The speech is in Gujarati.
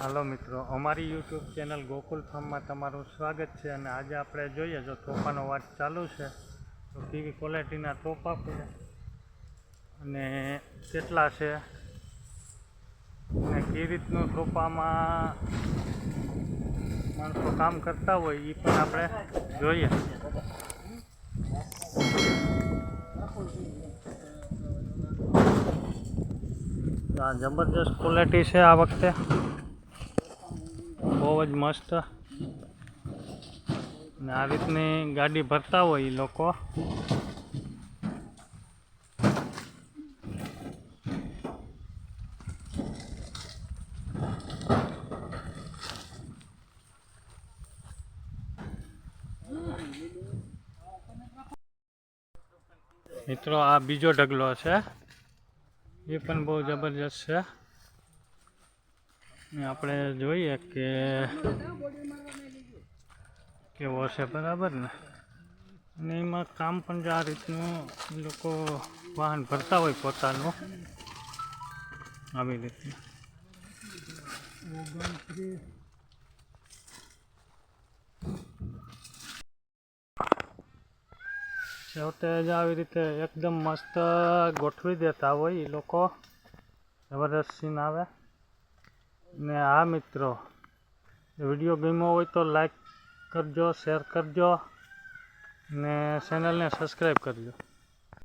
હાલો મિત્રો, અમારી યુટ્યુબ ચેનલ ગોકુલ ફાર્મમાં તમારું સ્વાગત છે અને આજે આપણે જોઈએ જો તોફાનો વાત ચાલુ છે, તો કેવી ક્વોલિટીના તોફા છે અને કેટલા છે અને કેવી રીતનું તોફામાં માણસો કામ કરતા હોય એ પણ આપણે જોઈએ. આ જબરજસ્ત ક્વોલિટી છે આ વખતે. બહુ જ મસ્ત. ને આ રીતની ગાડી ભરતા હોય એ લોકો. મિત્રો, આ બીજો ઢગલો છે. એ પણ બહુ જબરજસ્ત છે. આપણે જોઈએ કે કેવો છે બરાબર ને? અને એમાં કામ પણ જો આ રીતનું એ લોકો વાહન ભરતા હોય પોતાનું, આવી રીતનું. છેવટે જ આવી રીતે એકદમ મસ્ત ગોઠવી દેતા હોય એ લોકો. જબરદસ્ત સીન આવે. ને આ મિત્રો વીડિયો ગમ્યો હોય તો લાઈક કરજો શેર કરજો ને ચેનલને સબસ્ક્રાઈબ કરજો.